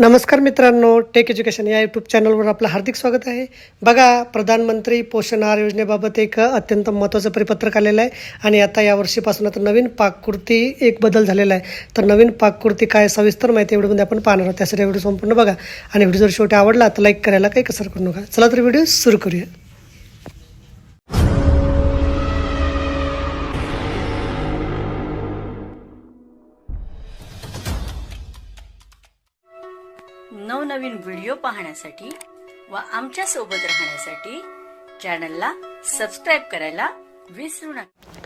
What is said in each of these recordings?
नमस्कार मित्रांनो take education या यूट्यूब चॅनलवर आपलं हार्दिक स्वागत आहे. बघा प्रधानमंत्री पोषण आहार योजनेबाबत एक अत्यंत महत्त्वाचं परिपत्रक आलेलं आहे आणि आता या वर्षीपासून आता नवीन पाककृती एक बदल झालेला आहे. तर नवीन पाककृती काय सविस्तर माहिती व्हिडिओमध्ये आपण पाहणार आहोत. त्यासाठी व्हिडिओ संपूर्ण बघा आणि व्हिडिओ जर शेवटी आवडला तर लाईक करायला काही कसर करू नका. चला तर व्हिडिओ सुरू करूया. नवनवीन व्हिडिओ पाहण्यासाठी व आमच्यासोबत राहण्यासाठी चॅनलला सबस्क्राईब करायला विसरू नका.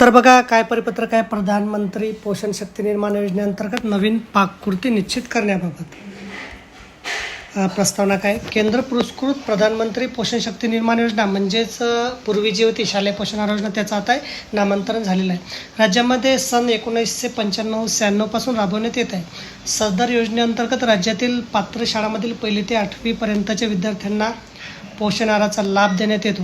तर बघा काय परिपत्रक आहे? प्रधानमंत्री पोषण शक्ती निर्माण योजनेअंतर्गत नवीन पाककृती निश्चित करण्याबाबत. प्रस्तावना काय? केंद्र पुरस्कृत प्रधानमंत्री पोषण शक्ती निर्माण योजना म्हणजेच पूर्वी जी होती शालेय पोषण आहार योजना त्याचं आता आहे नामांतरण झालेलं आहे. राज्यामध्ये सन एकोणीसशे पंच्याण्णव शहाण्णवपासून राबवण्यात येत आहे. सदर योजनेअंतर्गत राज्यातील पात्र शाळांमधील पहिली ते आठवीपर्यंतच्या विद्यार्थ्यांना पोषण आहाराचा लाभ देण्यात येतो.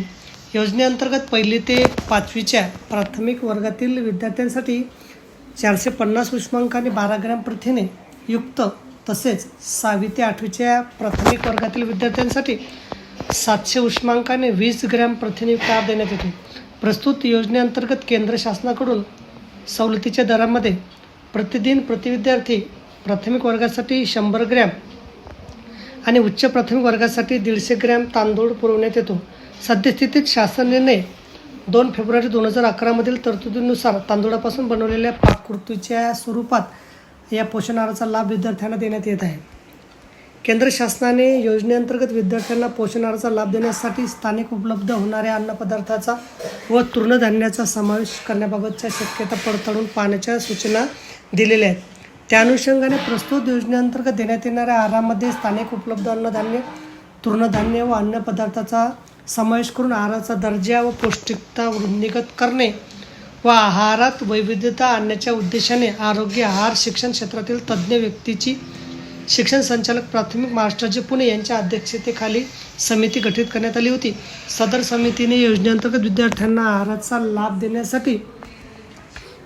योजनेअंतर्गत पहिली ते पाचवीच्या प्राथमिक वर्गातील विद्यार्थ्यांसाठी चारशे पन्नास उष्मांक आणि बारा ग्रॅम प्रथिने युक्त तसेच सहावी ते आठवीच्या प्राथमिक वर्गातील विद्यार्थ्यांसाठी सातशे उष्मांकाने वीस ग्रॅम प्रथिनेयुक्त आहार देण्यात येतो. प्रस्तुत योजनेअंतर्गत केंद्र शासनाकडून सवलतीच्या दरामध्ये प्रतिदिन प्रति विद्यार्थी प्राथमिक वर्गासाठी शंभर ग्रॅम आणि उच्च प्राथमिक वर्गासाठी दीडशे ग्रॅम तांदूळ पुरवण्यात येतो. सद्यस्थितीत शासन निर्णय दोन फेब्रुवारी दोन हजार अकरामधील तरतुदीनुसार तांदुळापासून बनवलेल्या पाककृतीच्या स्वरूपात या पोषण आहाराचा लाभ विद्यार्थ्यांना देण्यात येत आहे. केंद्र शासनाने योजनेअंतर्गत विद्यार्थ्यांना पोषण आहाराचा लाभ देण्यासाठी स्थानिक उपलब्ध होणाऱ्या अन्नपदार्थाचा व तृणधान्याचा समावेश करण्याबाबतच्या शक्यता पडताळून पाहण्याच्या सूचना दिलेल्या आहेत. त्या अनुषंगाने प्रस्तुत योजनेअंतर्गत देण्यात येणाऱ्या आहारामध्ये स्थानिक उपलब्ध अन्नधान्य तृणधान्य व अन्नपदार्थाचा समावेश करून आहाराचा दर्जा व पौष्टिकता वृद्धिगत करणे व आहारात वैविध्यता आणण्याच्या उद्देशाने आरोग्य आहार शिक्षण क्षेत्रातील तज्ज्ञ व्यक्तीची शिक्षण संचालक प्राथमिक महाराष्ट्राचे पुणे यांच्या अध्यक्षतेखाली समिती गठीत करण्यात आली होती. सदर समितीने योजनेअंतर्गत विद्यार्थ्यांना आहाराचा लाभ देण्यासाठी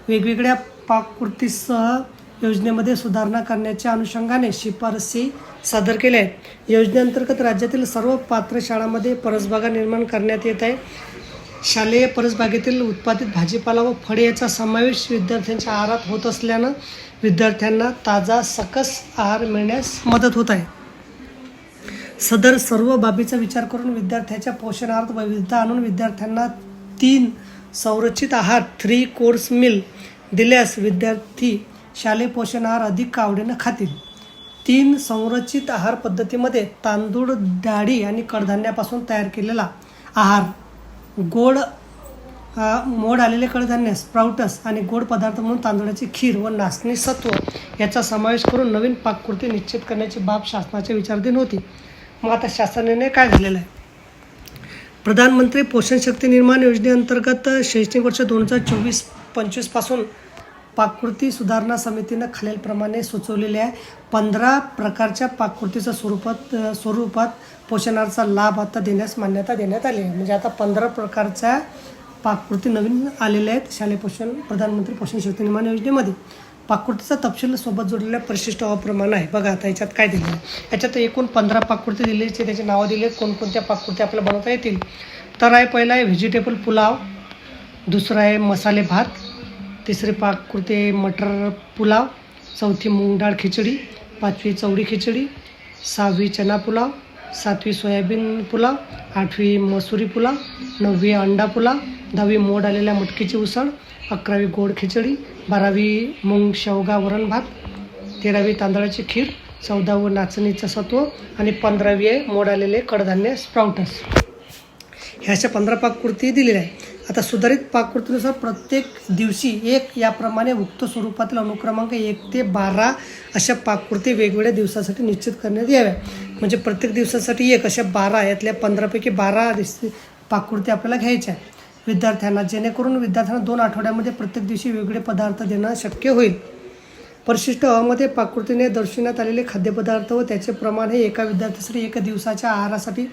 वेगवेगळ्या पाककृतीसह योजनेमध्ये सुधारणा करण्याच्या अनुषंगाने शिफारसी सादर केल्या आहेत. योजनेअंतर्गत राज्यातील सर्व पात्र शाळांमध्ये परसबागा निर्माण करण्यात येत आहे. शालेय परसबागेतील उत्पादित भाजीपाला व फळे याचा समावेश विद्यार्थ्यांच्या आहारात होत असल्यानं विद्यार्थ्यांना ताजा सकस आहार मिळण्यास मदत होत आहे. सदर सर्व बाबीचा विचार करून विद्यार्थ्याच्या पोषणार्थ वैविधता आणून विद्यार्थ्यांना तीन संरचित आहार थ्री कोर्स मिल दिल्यास विद्यार्थी शालेय पोषण आहार अधिक आवडीनं खातील. तीन संरचित आहार पद्धतीमध्ये तांदूळ डाळी आणि कडधान्यापासून तयार केलेला आहार गोड मोड आलेले कडधान्य स्प्राउटस आणि गोड पदार्थ म्हणून तांदळाची खीर व नाचणी सत्व याचा समावेश करून नवीन पाककृती निश्चित करण्याची बाब शासनाच्या विचारधीन होती. मग आता शासनाने काय झालेलं आहे? प्रधानमंत्री पोषण शक्ती निर्माण योजनेअंतर्गत शैक्षणिक वर्ष दोन हजार चोवीस पंचवीसपासून पाककृती सुधारणा समितीनं खालीलप्रमाणे सुचवलेल्या पंधरा प्रकारच्या पाककृतीच्या स्वरूपात स्वरूपात पोषणाचा लाभ आता देण्यास मान्यता देण्यात आली आहे. म्हणजे आता पंधरा प्रकारच्या पाककृती नवीन आलेल्या आहेत. शालेय पोषण प्रधानमंत्री पोषण शक्ती निर्माण योजनेमध्ये. पाककृतीचा तपशील सोबत जोडलेल्या परिशिष्ट अप्रमाण आहे. बघा आता याच्यात काय दिलं आहे. याच्यात एकूण पंधरा पाककृती दिलेली आहे त्याची नावं दिली आहेत. कोणकोणत्या पाककृती आपल्याला बनवता येतील? तर आहे पहिला आहे व्हेजिटेबल पुलाव. दुसरा आहे मसाले भात. तिसरी पाककृती मटर पुलाव चौथी मूग डाळ खिचडी पाचवी चवडी खिचडी सहावी चना पुलाव सातवी सोयाबीन पुलाव आठवी मसुरी पुलाव नववी अंडा पुलाव दहावी मोड आलेल्या मटकीची उसळ अकरावी गोड खिचडी बारावी मूग शेवगा वरण भात तेरावी तांदळाची खीर चौदावं नाचणीचं सत्व आणि पंधरावी आहे मोड आलेले कडधान्य स्प्राउटस ह्या अशा पंधरा पाककृती दिलेल्या आहे आता सुधारित पाककृतीनुसार प्रत्येक दिवशी एक याप्रमाणे उक्त स्वरूपातील अनुक्रमांक एक ते बारा अशा पाककृती वेगवेगळ्या दिवसासाठी निश्चित करण्यात याव्या. म्हणजे प्रत्येक दिवसासाठी एक अशा बारा यातल्या पंधरापैकी बारा दिस- पाककृती आपल्याला घ्यायच्या. आहे विद्यार्थ्यांना जेणेकरून विद्यार्थ्यांना दोन आठवड्यामध्ये प्रत्येक दिवशी वेगळे पदार्थ देणं शक्य होईल. परिशिष्ट अमध्ये पाककृतीने दर्शवण्यात आलेले खाद्यपदार्थ व त्याचे प्रमाण हे एका विद्यार्थ्यासाठी एका दिवसाच्या आहारासाठी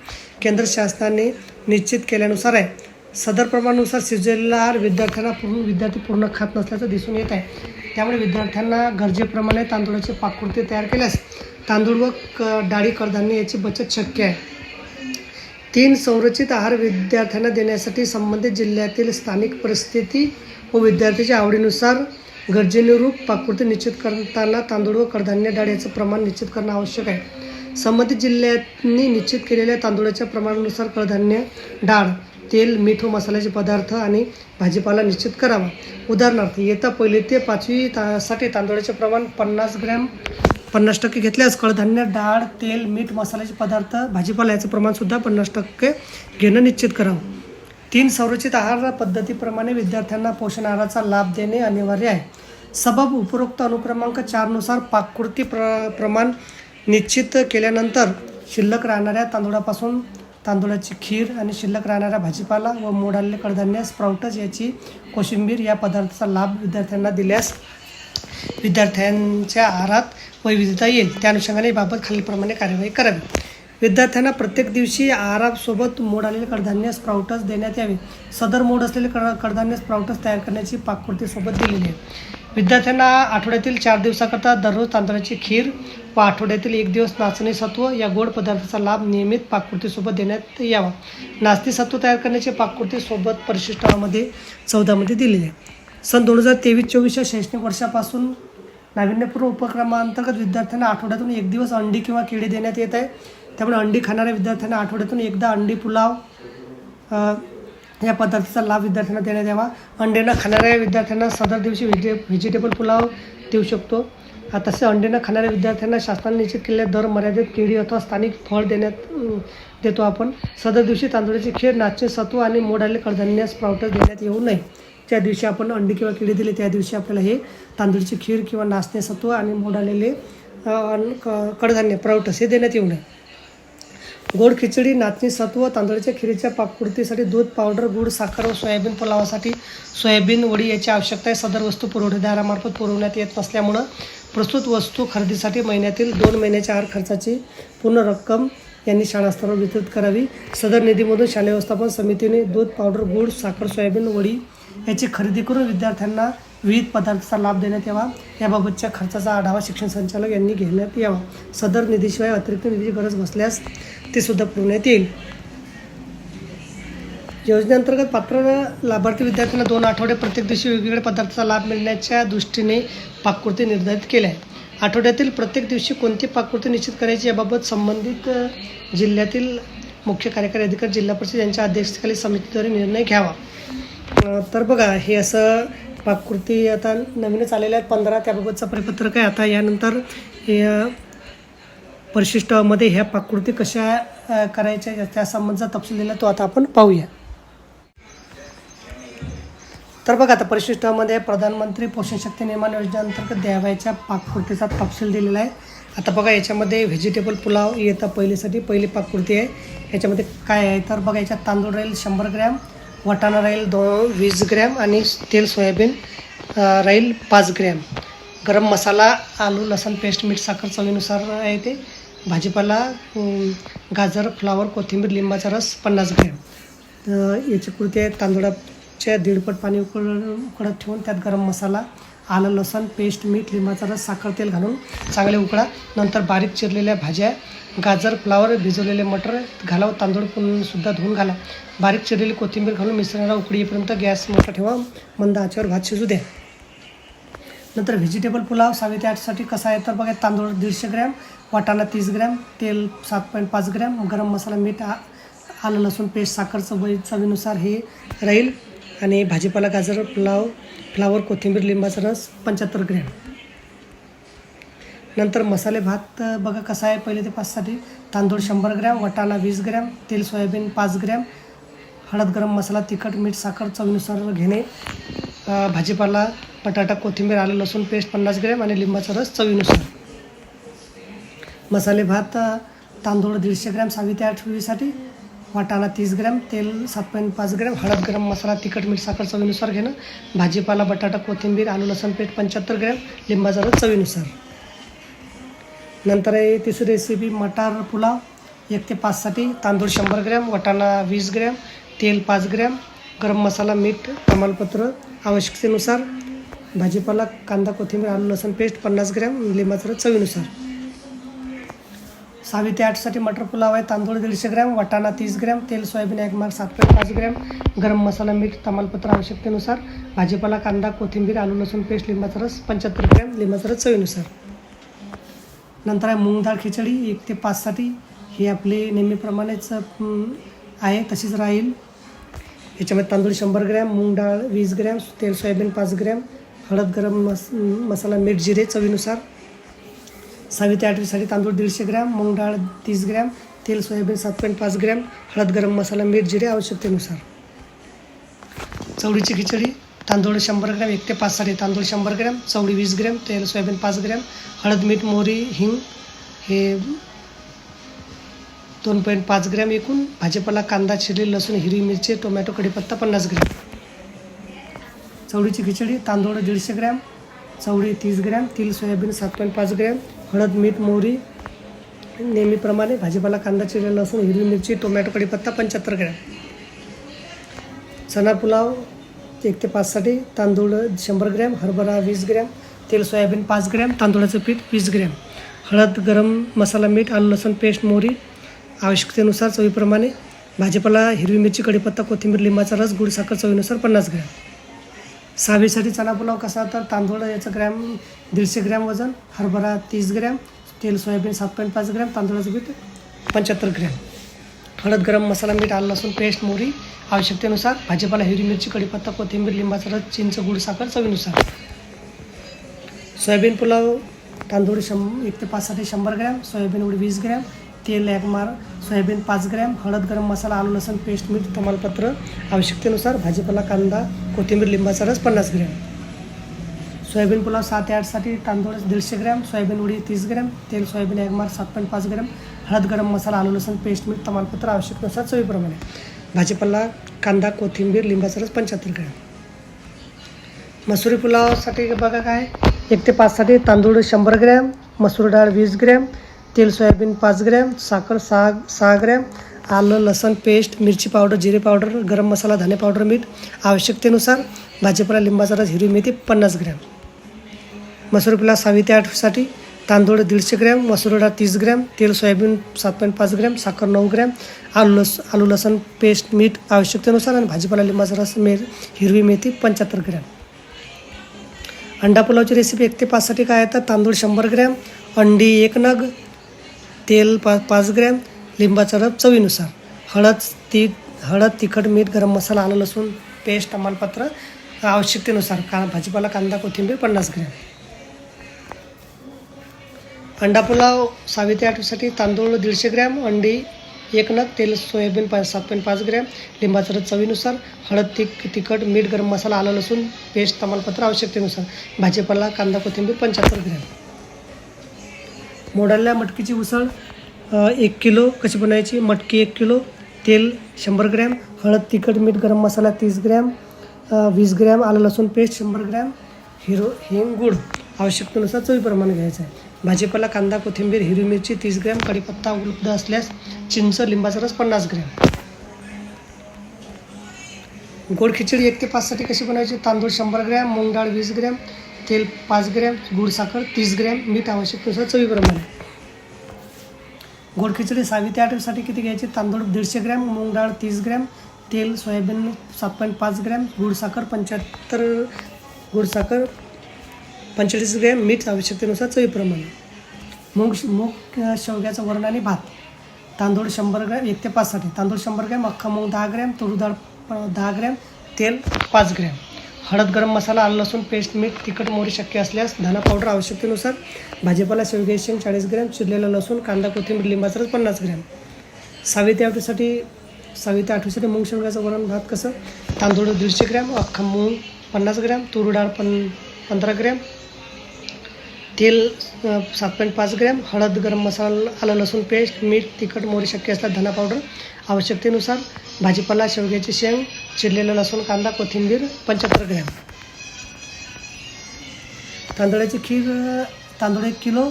केंद्र शासनाने निश्चित केल्यानुसार आहे. सदर प्रमाणानुसार शिजलेला आहार विद्यार्थ्यांना पूर्ण विद्यार्थी पूर्ण खात नसल्याचं दिसून येत आहे. त्यामुळे विद्यार्थ्यांना गरजेप्रमाणे तांदूळाचे पाककृती तयार केल्यास तांदूळ व क डाळी कडधान्य याची बचत शक्य आहे. तीन संरचित आहार विद्यार्थ्यांना देण्यासाठी संबंधित जिल्ह्यातील स्थानिक परिस्थिती व विद्यार्थ्याच्या आवडीनुसार गरजेनुरूप पाककृती निश्चित करताना तांदूळ व कडधान्य डाळ याचं प्रमाण निश्चित करणं आवश्यक आहे. संबंधित जिल्ह्यांनी निश्चित केलेल्या तांदूळाच्या प्रमाणानुसार कडधान्य डाळ तेल मीठ व मसाल्याचे पदार्थ आणि भाजीपाला निश्चित करावा. उदाहरणार्थ येता पहिले ते पाचवी तासाठी तांदळाचे प्रमाण पन्नास ग्रॅम पन्नास टक्के घेतल्यास कडधान्य डाळ तेल मीठ मसाल्याचे पदार्थ भाजीपाला याचं प्रमाणसुद्धा पन्नास टक्के घेणं निश्चित करावं. तीन संरचित आहार पद्धतीप्रमाणे विद्यार्थ्यांना पोषण आहाराचा लाभ देणे अनिवार्य आहे. सबब उपरोक्त अनुक्रमांक चारनुसार पाककृती प्र प्रमाण निश्चित केल्यानंतर शिल्लक राहणाऱ्या तांदूळापासून तांदूळाची खीर आणि शिल्लक राहणाऱ्या भाजीपाला व मोडालेले कडधान्य स्प्राउटस याची कोशिंबीर या पदार्थाचा लाभ विद्यार्थ्यांना दिल्यास विद्यार्थ्यांच्या आहारात वैविधता येईल. त्या अनुषंगाने बाबत खालीलप्रमाणे कार्यवाही करावी. विद्यार्थ्यांना प्रत्येक दिवशी आहारासोबत मोड आलेले कडधान्य स्प्राउटस देण्यात यावे. सदर मोड असलेले कड कडधान्य स्प्राउटस तयार करण्याची पाककृती सोबत दिलेली आहे. विद्यार्थ्यांना आठवड्यातील चार दिवसाकरता दररोज तांदळाची खीर व आठवड्यातील एक दिवस नाचणी सत्व या गोड पदार्थाचा लाभ नियमित पाककृतीसोबत देण्यात यावा. नाचणी सत्व तयार करण्याची पाककृती सोबत परिशिष्टामध्ये चौदामध्ये दिलेली आहे. सन दोन हजार तेवीस चोवीसच्या शैक्षणिक वर्षापासून नाविन्यपूर्ण उपक्रमांतर्गत विद्यार्थ्यांना आठवड्यातून एक दिवस अंडी किंवा केळी देण्यात येत आहे. त्यामुळे अंडी खाणाऱ्या विद्यार्थ्यांना आठवड्यातून एकदा अंडी पुलाव या पदार्थाचा लाभ विद्यार्थ्यांना देण्यात यावा. अंडे न खाणाऱ्या विद्यार्थ्यांना सदर दिवशी व्हेजि व्हेजिटेबल पुलाव देऊ शकतो. तसे अंडे न खाणाऱ्या विद्यार्थ्यांना शासनाने निश्चित केलेल्या दर मर्यादित केळी अथवा स्थानिक फळ देण्यात देतो आपण. सदर दिवशी तांदूळाची खीर नाचणी सत्व आणि मोड आलेले कडधान्य स्प्राउटस देण्यात येऊ नये. त्या दिवशी आपण अंडी किंवा केळी दिली त्या दिवशी आपल्याला हे तांदूळची खीर किंवा नाचणे सत्व आणि मोड आलेले कडधान्य प्राउटस हे देण्यात येऊ नये. गोड खिचडी नाचणी सत्व तांदळाच्या खिरीच्या पाककृतीसाठी दूध पावडर गूळ साखर व सोयाबीन पुलावासाठी सोयाबीन वडी याची आवश्यकता आहे. सदर वस्तू पुरवठेदारामार्फत पुरवण्यात येत नसल्यामुळं प्रस्तुत वस्तू खरेदीसाठी महिन्यातील दोन महिन्याच्या आहार खर्चाची पूर्ण रक्कम यांनी शाळास्तरावर वितरित करावी. सदर निधीमधून शालेय व्यवस्थापन समितीने दूध पावडर गूळ साखर सोयाबीन वडी याची खरेदी करून विद्यार्थ्यांना विविध पदार्थाचा लाभ देण्यात यावा. याबाबतच्या खर्चाचा आढावा शिक्षण संचालक यांनी घेण्यात यावा. सदर निधीशिवाय अतिरिक्त निधीची गरज बसल्यास ते सुद्धा पुरवण्यात येईल. योजनेअंतर्गत पात्र लाभार्थी विद्यार्थ्यांना दोन आठवडे प्रत्येक दिवशी वेगवेगळ्या पदार्थाचा लाभ मिळण्याच्या दृष्टीने पाककृती निर्धारित केल्या आहे आठवड्यातील प्रत्येक दिवशी कोणती पाककृती निश्चित करायची याबाबत संबंधित जिल्ह्यातील मुख्य कार्यकारी अधिकारी जिल्हा परिषद यांच्या अध्यक्षतेखाली समितीद्वारे निर्णय घ्यावा. तर बघा हे असं पाककृती आता नवीनच आलेल्या आहेत. पंधरा त्याबाबतचं परिपत्रक आहे. आता यानंतर हे परिशिष्टामध्ये ह्या पाककृती कशा करायच्या या- त्या संबंधचा तपशील दिला तो आता आपण पाहूया. तर बघा आता परिशिष्टामध्ये प्रधानमंत्री पोषण शक्ती निर्माण योजनेअंतर्गत द्यावयाच्या पाककृतीचा तपशील दिलेला आहे. आता बघा याच्यामध्ये व्हेजिटेबल पुलाव येतं पहिलीसाठी पहिली पाककृती आहे. याच्यामध्ये काय आहे? तर बघा याच्यात तांदूळ राहील शंभर ग्रॅम वाटाणा राहील दोन वीस ग्रॅम आणि तेल सोयाबीन राहील पाच ग्रॅम. गरम मसाला आलू लसण पेस्ट मीठ साखर चवीनुसार आहे ते. भाजीपाला गाजर फ्लावर कोथिंबीर लिंबाचा रस पन्नास ग्रॅम. याची कृती आहे च्या दीडपट पाणी उकळ उकळत ठेवून त्यात गरम मसाला आलं लसण पेस्ट मीठ लिंबाचा रस साखर तेल घालून चांगले उकळा. नंतर बारीक चिरलेल्या भाज्या गाजर फ्लावर भिजवलेले मटर घालावं तांदूळ पुन्हा सुद्धा धुवून घाला. बारीक चिरलेली कोथिंबीर घालून मिश्रणाला उकळी येईपर्यंत गॅस मोठा ठेवा. मंद आचेवर भात शिजू द्या. नंतर व्हेजिटेबल पुलाव सहावे ते आठसाठी कसा आहे तर बघा तांदूळ दीडशे ग्रॅम वाटाणा तीस ग्रॅम तेल सात पॉईंट पाच ग्रॅम गरम मसाला मीठ आ- आलं लसूण पेस्ट साखर चवळी चवीनुसार हे राहील. आणि भाजीपाला गाजर पुलाव फ्लावर कोथिंबीर लिंबाचा रस पंच्याहत्तर ग्रॅम. नंतर मसाले भात बघा कसा आहे पहिले ते पाचसाठी. तांदूळ शंभर ग्रॅम वटाणा वीस ग्रॅम तेल सोयाबीन पाच ग्रॅम हळद गरम मसाला तिखट मीठ साखर चवीनुसार घेणे. भाजीपाला बटाटा कोथिंबीर आलं लसूण पेस्ट पन्नास ग्रॅम आणि लिंबाचा रस चवीनुसार. मसाले भात तांदूळ दीडशे ग्रॅम सावी ते आठवीसाठी वाटाणा तीस ग्रॅम तेल सात पॉईंट पाच ग्रॅम हळद गरम मसाला तिखट मीठ साखर चवीनुसार घेणं भाजीपाला बटाटा कोथिंबीर आलू लसूण पेस्ट पंच्याहत्तर ग्रॅम लिंबाचा रस चवीनुसार. नंतर आहे तिसरी रेसिपी मटार पुलाव एक ते पाचसाठी तांदूळ शंभर ग्रॅम वाटाणा वीस ग्रॅम तेल पाच ग्रॅम गरम मसाला मीठ तमालपत्र आवश्यकतेनुसार भाजीपाला कांदा कोथिंबीर आलू लसूण पेस्ट पन्नास ग्रॅम लिंबाचा रस चवीनुसार. सहावी ते आठसाठी मटर पुलाव आहे तांदूळ दीडशे ग्रॅम वाटाणा तीस ग्रॅम तेल सोयाबीन एक मार्क सात पॉईंट पाच ग्रॅम गरम मसाला मीठ तमालपत्र आवश्यकतेनुसार भाजीपाला कांदा कोथिंबीर आलू लसूण पेस्ट लिंबाचा रस पंच्याहत्तर ग्रॅम लिंबाचा रस चवीनुसार. नंतर आहे मूग डाळ खिचडी एक ते पाचसाठी हे आपले नेहमीप्रमाणेच आहे तशीच राहील. याच्यामध्ये तांदूळ शंभर ग्रॅम मूग डाळ वीस ग्रॅम तेल सोयाबीन पाच ग्रॅम हळद गरम मस मसाला मीठ जिरे चवीनुसार. सहावी ते आठवीसाठी तांदूळ दीडशे ग्रॅम मूग डाळ तीस ग्रॅम तेल सोयाबीन सात पॉईंट पाच ग्रॅम हळद गरम मसाला मीठ जिरे आवश्यकतेनुसार. चवळीची खिचडी तांदूळ शंभर ग्रॅम एक ते पाचसाठी तांदूळ शंभर ग्रॅम चवळी वीस ग्रॅम तेल सोयाबीन पाच ग्रॅम हळद मीठ मोहरी हिंग हे दोन पॉईंट पाच ग्रॅम एकूण भाजीपाला कांदा चिरली लसूण हिरवी मिरची टोमॅटो कढीपत्ता पन्नास ग्रॅम. चवळीची खिचडी तांदूळ दीडशे ग्रॅम चवळी तीस ग्रॅम तेल सोयाबीन सात पॉईंट पाच ग्रॅम हळद मीठ मोहरी नेहमीप्रमाणे भाजीपाला कांदा चिरे लसूण हिरवी मिरची टोमॅटो कढीपत्ता पंच्याहत्तर ग्रॅम. चना पुलाव एक ते पाचसाठी तांदूळ शंभर ग्रॅम हरभरा वीस ग्रॅम तेल सोयाबीन पाच ग्रॅम तांदूळाचं पीठ वीस ग्रॅम. हळद गरम मसाला मीठ आलू लसूण पेस्ट मोहरी आवश्यकतेनुसार चवीप्रमाणे भाजीपाला हिरवी मिरची कढीपत्ता कोथिंबीर लिंबाचा रस गुड साखर चवीनुसार पन्नास ग्रॅम. सहावीसाठी चना पुलाव कसा तर तांदूळ याचं ग्रॅम दीडशे ग्रॅम वजन हरभरा तीस ग्रॅम तेल सोयाबीन सात पॉईंट पाच ग्रॅम तांदूळाचं पीठ पंच्याहत्तर ग्रॅम. हळद गरम मसाला मीठ आलं लसूण पेस्ट मोहरी आवश्यकतेनुसार भाजीपाला हिरवी मिरची कढीपत्ता कोथिंबीर लिंबाचा रस चिंच गुड साखर चवीनुसार. सोयाबीन पुलाव तांदूळ शं एक ते पाचसाठी शंभर ग्रॅम सोयाबीन उडी वीस ग्रॅम तेल ॲगमार सोयाबीन पाच ग्रॅम हळद गरम मसाला आलू लसूण पेस्ट मीठ तमालपत्र आवश्यकतेनुसार भाजीपाला कांदा कोथिंबीर लिंबाचा रस पन्नास ग्रॅम. सोयाबीन पुलाव सात ते आठसाठी तांदूळ दीडशे ग्रॅम सोयाबीन उडी तीस ग्रॅम तेल सोयाबीन एकमार सात पॉईंट पाच ग्रॅम हळद गरम मसाला आलू लसूण पेस्ट मीठ तमालपत्र आवश्यकतेनुसार चवीप्रमाणे. भाजीपाला कांदा कोथिंबीर लिंबाचा रस पंच्याहत्तर ग्रॅम. मसुरी पुलावसाठी बघा काय एक ते पाचसाठी तांदूळ शंभर ग्रॅम मसूर डाळ वीस ग्रॅम तेल सोयाबीन पाच ग्रॅम साखर सहा सहा ग्रॅम आलं लसण पेस्ट मिरची पावडर जिरे पावडर गरम मसाला धने पावडर मीठ. आवश्यकतेनुसार भाजीपाला लिंबाचा रस हिरवी मेथी पन्नास ग्रॅम. मसूर पिला सहावी ते आठसाठी. तांदूळ दीडशे ग्रॅम मसूर डाळ तीस ग्रॅम तेल सोयाबीन सात पॉईंट पाच ग्रॅम साखर नऊ ग्रॅम आलू लस आलू लसण पेस्ट मीठ आवश्यकतेनुसार आणि भाजीपाला लिंबाचा रस मे हिरवी मेथी पंच्याहत्तर ग्रॅम. अंडा पुलावची रेसिपी एक ते पाचसाठी काय येतात? तांदूळ शंभर ग्रॅम अंडी एक नग तेल पा पाच ग्रॅम लिंबाचा रस चवीनुसार. हळद ती हळद तिखट मीठ गरम मसाला आलं लसूण पेस्ट तमालपत्र आवश्यकतेनुसार का भाजीपाला कांदा कोथिंबीर पन्नास ग्रॅम. अंडा पुलाव सहावी ते आठवीसाठी तांदूळ दीडशे ग्रॅम अंडी एक नग तेल सोयाबीन पा सात पॉईंट पाच ग्रॅम लिंबाचा रस चवीनुसार हळद तिख तिखट मीठ गरम मसाला आलं लसूण पेस्ट तमालपत्र आवश्यकतेनुसार भाजीपाला कांदा कोथिंबीर पंच्याहत्तर ग्रॅम. मोडाल्या मटकीची उसळ एक किलो कशी बनवायची मटकी एक किलो तेल शंभर ग्रॅम हळद तिखट मीठ गरम मसाला तीस ग्रॅम वीस ग्रॅम आलं लसूण पेस्ट शंभर ग्रॅम हिरो हिंग गुड आवश्यकतेनुसार चवीप्रमाणे घ्यायचं आहे. भाजीपाला कांदा कोथिंबीर हिरवी मिरची तीस ग्रॅम कढीपत्ता उपलब्ध असल्यास चिंच लिंबाचा रस पन्नास ग्रॅम. गोड खिचडी एक ते पाचसाठी कशी बनवायची तांदूळ शंभर ग्रॅम मूग डाळ वीस ग्रॅम तेल पाच ग्रॅम गुड साखर तीस ग्रॅम मीठ आवश्यकतेनुसार चवीप्रमाणे. गोड खिचडी सहावी ते आठवीसाठी किती घ्यायची? तांदूळ दीडशे ग्रॅम मूग डाळ तीस ग्रॅम तेल सोयाबीन सात पॉईंट पाच ग्रॅम गुड साखर पंच्याहत्तर गुड साखर पंचेचाळीस ग्रॅम मीठ आवश्यकतेनुसार चवीप्रमाणे. मूग मूग शेवग्याचं वरण आणि भात. तांदूळ शंभर ग्रॅम एक ते पाचसाठी तांदूळ शंभर ग्रॅम अख्खा मूग दहा ग्रॅम तूर डाळ दहा ग्रॅम तेल पाच ग्रॅम. हळद गरम मसाला आलं लसूण पेस्ट मीठ तिखट मोहरी शक्य असल्यास धना पावडर आवश्यकतेनुसार भाजीपाला शेवग्याची शेंग चाळीस ग्रॅम चिरलेला लसूण कांदा कोथिंबीर लिंबाचा रस पन्नास ग्रॅम. सावित्री आठवीसाठी सावित्री आठवीसाठी मूग शेवगाचं वरण भात कसं? तांदूळ दीडशे ग्रॅम अख्खा मूग पन्नास ग्रॅम तूर डाळ पन पंधरा ग्रॅम तेल सात पॉईंट पाच ग्रॅम हळद गरम मसाला आलं लसूण पेस्ट मीठ तिखट मोहरी शक्य असल्यास धना पावडर. आवश्यकतेनुसार भाजीपाला शेवग्याची शेंग चिरलेलं लसूण कांदा कोथिंबीर पंच्याहत्तर ग्रॅम. तांदळाची खीर तांदूळ एक किलो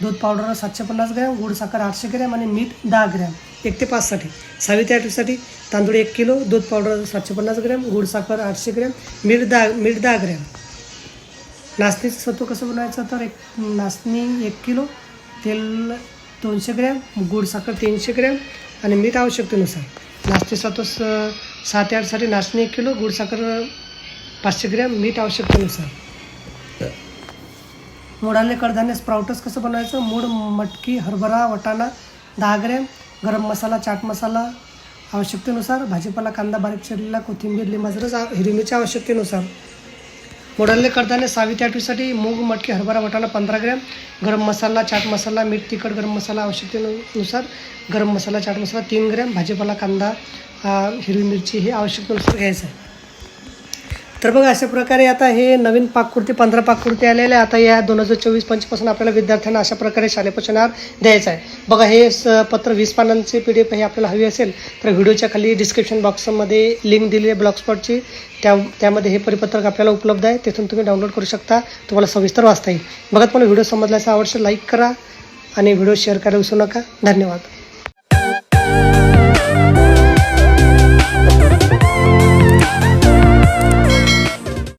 दूध पावडर सातशे पन्नास ग्रॅम गुड साखर आठशे ग्रॅम आणि मीठ दहा ग्रॅम. एक ते पाचसाठी सहावी ते आठवीसाठी तांदूळ एक किलो दूध पावडर सातशे पन्नास ग्रॅम गुड साखर आठशे ग्रॅम मीठ दहा मीठ दहा ग्रॅम. नाचणीचं सत्व कसं बनवायचं? तर एक नाचणी एक किलो तेल दोनशे ग्रॅम गुड साखर तीनशे ग्रॅम आणि मीठ आवश्यकतेनुसार. नाचणी सत्व स सात आठसाठी नाचणी एक किलो गुड साखर पाचशे ग्रॅम मीठ आवश्यकतेनुसार. मोडाले कडधान्य स्प्राउटस कसं बनवायचं? मूड मटकी हरभरा वटाणा दहा ग्रॅम गरम मसाला चाट मसाला आवश्यकतेनुसार भाजीपाला कांदा बारीक चिरलेला कोथिंबीर लिंबाचं रस हिरवी आवश्यकतेनुसार. मोडाले कडधान्य सावी ते आठवीसाठी मूग मटकी हरभरा वाटाणा पंधरा ग्रॅम गरम मसाला चाट मसाला मीठ तिखट गरम मसाला आवश्यकतेनुसार गरम मसाला चाट मसाला तीन ग्रॅम भाजीपाला कांदा हिरवी मिरची हे आवश्यकतेनुसार घ्यायचं आहे. तर बघा अशा प्रकारे आता हे नवीन पाककृती पंधरा पाककृती आलेल्या आहे आता या दोन हजार चोवीस पंचपासून आपल्याला विद्यार्थ्यांना अशा प्रकारे शालेय द्यायचं आहे. बघा हे स पत्र वीस पानांचे पी डी एफ हे आपल्याला हवी असेल तर व्हिडिओच्या खाली डिस्क्रिप्शन बॉक्समध्ये लिंक दिली आहे ब्लॉगस्पॉटची त्या त्यामध्ये हे परिपत्रक आपल्याला उपलब्ध आहे. तिथून तुम्ही डाउनलोड करू शकता. तुम्हाला सविस्तर वाचता येईल. बघा तुम्हाला व्हिडिओ समजल्याचं आवडतं लाईक करा आणि व्हिडिओ शेअर करायला विसरू नका. धन्यवाद.